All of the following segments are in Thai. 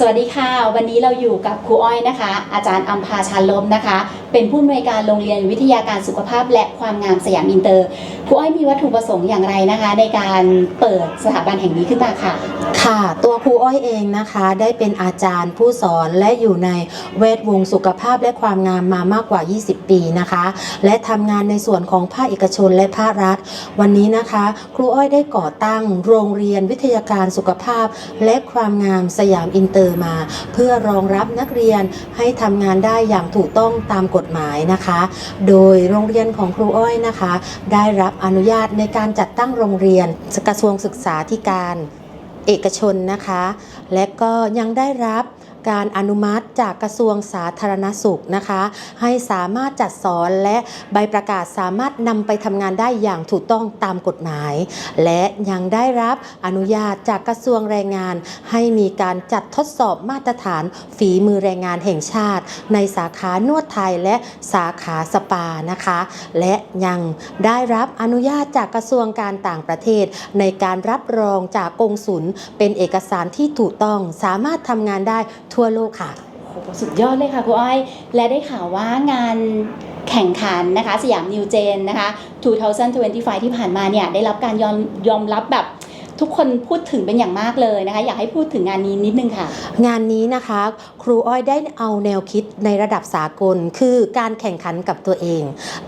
สวัสดีค่ะ วันนี้เราอยู่กับครูอ้อยนะคะ อาจารย์อัมพาชาลมนะคะเป็นผู้อำนวยการโรงเรียนวิทยาการสุขภาพและความงามสยามอินเตอร์ครูอ้อยมีวัตถุประสงค์อย่างไรนะคะ ในการเปิดสถาบันแห่งนี้ขึ้นมาค่ะ ค่ะ ตัวครูอ้อยเองนะคะได้เป็นอาจารย์ผู้สอนและอยู่ในเวทวงสุขภาพและความงามมามากกว่า 20 ปีนะคะ และทำงานในส่วนของภาคเอกชนและภาครัฐ วันนี้นะคะ ครูอ้อยได้ก่อตั้งโรงเรียนวิทยาการสุขภาพ และความงามสยามอินเตอร์มา เพื่อรองรับนักเรียนให้ทำงานได้อย่างถูกต้องตามกฎฎหมายนะคะ โดยโรงเรียนของครูอ้อยนะคะ ได้รับอนุญาตในการจัดตั้งโรงเรียนกระทรวงศึกษาธิการเอกชนนะคะ และก็ยังได้รับ การอนุมัติจากกระทรวงสาธารณสุขนะคะ ให้สามารถจัดสอนและใบประกาศสามารถนำไปทำงานได้อย่างถูกต้องตามกฎหมาย และยังได้รับอนุญาตจากกระทรวงแรงงาน ให้มีการจัดทดสอบมาตรฐานฝีมือแรงงานแห่งชาติ ในสาขานวดไทยและสาขาสปานะคะ และยังได้รับอนุญาตจากกระทรวงการต่างประเทศ ในการรับรองจากกงสุลเป็นเอกสารที่ถูกต้องสามารถทำงานได้ทั่ั่วโลกค่ะโหสุดยอดเลยค่ะครูอ้อย และได้ข่าวว่างานแข่งขันนะคะ สยามนิวเจนนะคะ2025 ที่ผ่านมาเนี่ยได้รับการยอมยอมรับแบบทุกคนพูดถึงเป็นอย่างมากเลยนะคะ อยากให้พูดถึงงานนี้นิดนึงค่ะ งานนี้นะคะ ครูอ้อยได้เอาแนวคิดในระดับสากล คือการแข่งขันกับตัวเอง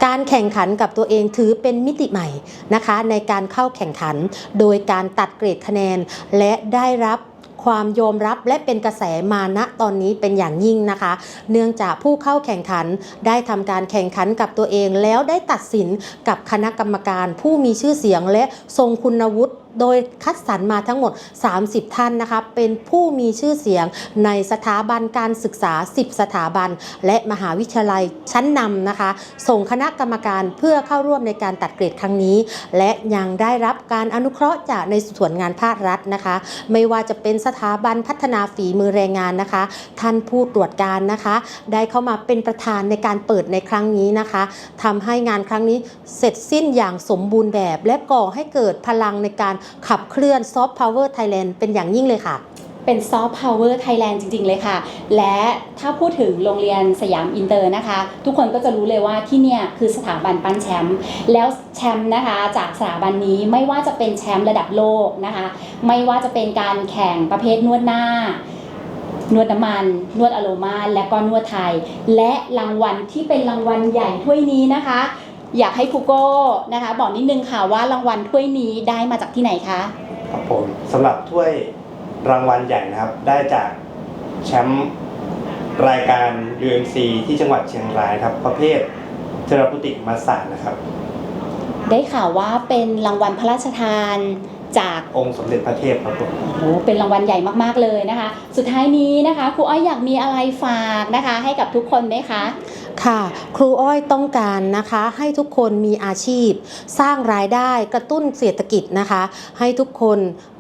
การแข่งขันกับตัวเองถือเป็นมิติใหม่นะคะ ในการเข้าแข่งขัน โดยการตัดเกรดคะแนน และได้รับ ความยอมรับและเป็นกระแสมาณตอนนี้เป็นอย่างยิ่งนะคะ เนื่องจากผู้เข้าแข่งขันได้ทำการแข่งขันกับตัวเองแล้วได้ตัดสินกับคณะกรรมการผู้มีชื่อเสียงและทรงคุณวุฒิโดยคัดสรรมาทั้งหมด 30 ท่านนะคะ เป็นผู้มีชื่อเสียงในสถาบันการศึกษา 10 สถาบัน และมหาวิทยาลัยชั้นนำนะคะ ส่งคณะกรรมการเพื่อเข้าร่วมในการตัดเกรดครั้งนี้ และยังได้รับการอนุเคราะห์จากในส่วนงานภาครัฐนะคะ ไม่ว่าจะเป็นสถาบันพัฒนาฝีมือแรงงานนะคะ ท่านผู้ตรวจการนะคะ ได้เข้ามาเป็นประธานในการเปิดในครั้งนี้นะคะทำให้งานครั้งนี้เสร็จสิ้นอย่างสมบูรณ์แบบ และก่อให้เกิดพลังในการขับเคลื่อนซอฟต์พาวเวอร์ไทยแลนด์เป็นอย่างยิ่งเลยค่ะ เป็นซอฟต์พาวเวอร์ไทยแลนด์จริง ๆ เลยค่ะ และถ้าพูดถึงโรงเรียนสยามอินเตอร์นะคะ ทุกคนก็จะรู้เลยว่าที่เนี่ยคือสถาบันปั้นแชมป์แล้วแชมป์นะคะจากสถาบันนี้ไม่ว่าจะเป็นแชมป์ระดับโลกนะคะ ไม่ว่าจะเป็นการแข่งประเภทนวดหน้านวดน้ำมัน นวดอโรมาและก็นวดไทย และรางวัลที่เป็นรางวัลใหญ่ถ้วยนี้นะคะ อยากให้ครูโก้นะคะ บอกนิดนึงค่ะว่ารางวัลถ้วยนี้ได้มาจากที่ไหนคะครับผมสำหรับถ้วย รางวัลใหญ่นะครับ ได้จากแชมป์รายการ UMC ที่จังหวัดเชียงรายครับ ประเภทเทอราพุติกมาสานะครับ ได้ข่าวว่าเป็นรางวัลพระราชทานจากองค์สมเด็จพระเทพครับผมโอ้โหเป็นรางวัลใหญ่มากๆเลยนะคะ สุดท้ายนี้นะคะครูอ้อยอยากมีอะไรฝากนะคะ ให้กับทุกคนไหมคะค่ะครูอ้อยต้องการนะคะให้ทุกคนมีอาชีพ สร้างรายได้กระตุ้นเศรษฐกิจนะคะ ให้ทุกคน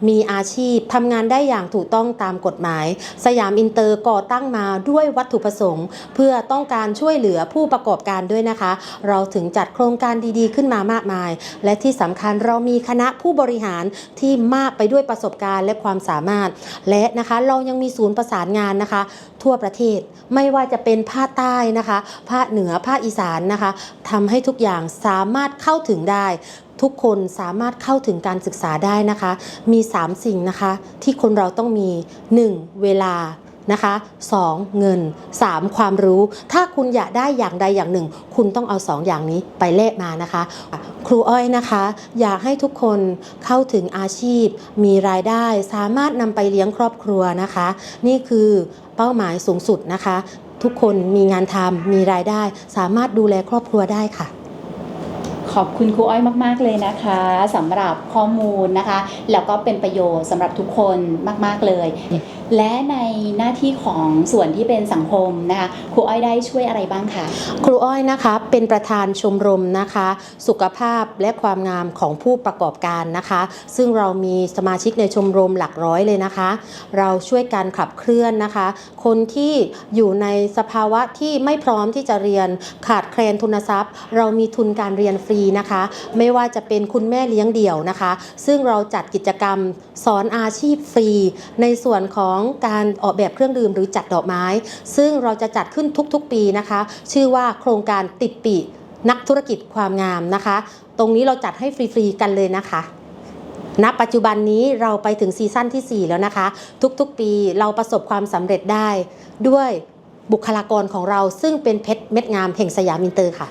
มีอาชีพทำงานได้อย่างถูกต้องตามกฎหมาย สยามอินเตอร์ก่อตั้งมาด้วยวัตถุประสงค์ เพื่อต้องการช่วยเหลือผู้ประกอบการด้วยนะคะ เราถึงจัดโครงการดีๆขึ้นมามากมาย และที่สำคัญเรามีคณะผู้บริหารที่มากไปด้วยประสบการณ์และความสามารถ และนะคะเรายังมีศูนย์ประสานงานนะคะ ทั่วประเทศ ไม่ว่าจะเป็นภาคใต้นะคะ ภาคเหนือภาคอีสานนะคะทำให้ทุกอย่างสามารถเข้าถึงได้ ทุกคนสามารถเข้าถึงการศึกษาได้นะคะ มี 3 สิ่งนะคะ ที่คนเราต้องมี 1. เวลา นะคะ 2. เงิน 3. ความรู้ ถ้าคุณอยากได้อย่างใดอย่างหนึ่ง คุณต้องเอา 2 อย่างนี้ไปแลกมานะคะ ครูอ้อยนะคะ อยากให้ทุกคนเข้าถึงอาชีพ มีรายได้สามารถนำไปเลี้ยงครอบครัวนะคะ นี่คือเป้าหมายสูงสุดนะคะ ทุกคนมีงานทำมีรายได้ สามารถดูแลครอบครัวได้ค่ะ ขอบคุณครูอ้อยมาก ๆ เลยนะคะสำหรับข้อมูลนะคะ แล้วก็เป็นประโยชน์สำหรับทุกคนมาก ๆ เลย และในหน้าที่ของส่วนที่เป็นสังคมนะคะครูอ้อยได้ช่วยอะไรบ้างคะครูอ้อยนะคะเป็นประธานชมรมนะคะ สุขภาพและความงามของผู้ประกอบการนะคะ ซึ่งเรามีสมาชิกในชมรมหลักร้อยเลยนะคะ เราช่วยการขับเคลื่อนนะคะ คนที่อยู่ในสภาวะที่ไม่พร้อมที่จะเรียนขาดแคลนทุนทรัพย์ เรามีทุนการเรียนฟรีนะคะ ไม่ว่าจะเป็นคุณแม่เลี้ยงเดี่ยวนะคะ ซึ่งเราจัดกิจกรรมสอนอาชีพฟรี ในส่วนของการออกแบบเครื่องดื่มหรือจัดดอกไม้ ซึ่งเราจะจัดขึ้นทุกๆปีนะคะ ชื่อว่าโครงการติดปีนักธุรกิจความงามนะคะ ตรงนี้เราจัดให้ฟรีๆกันเลยนะคะณปัจจุบันนี้เราไปถึงซีซั่นทีสี่4 แล้วนะคะ ทุกๆปีเราประสบความสำเร็จได้ ด้วยบุคลากรของเราซึ่งเป็นเพชรเม็ดงามแห่งสยามอินเตอร์ค่ะ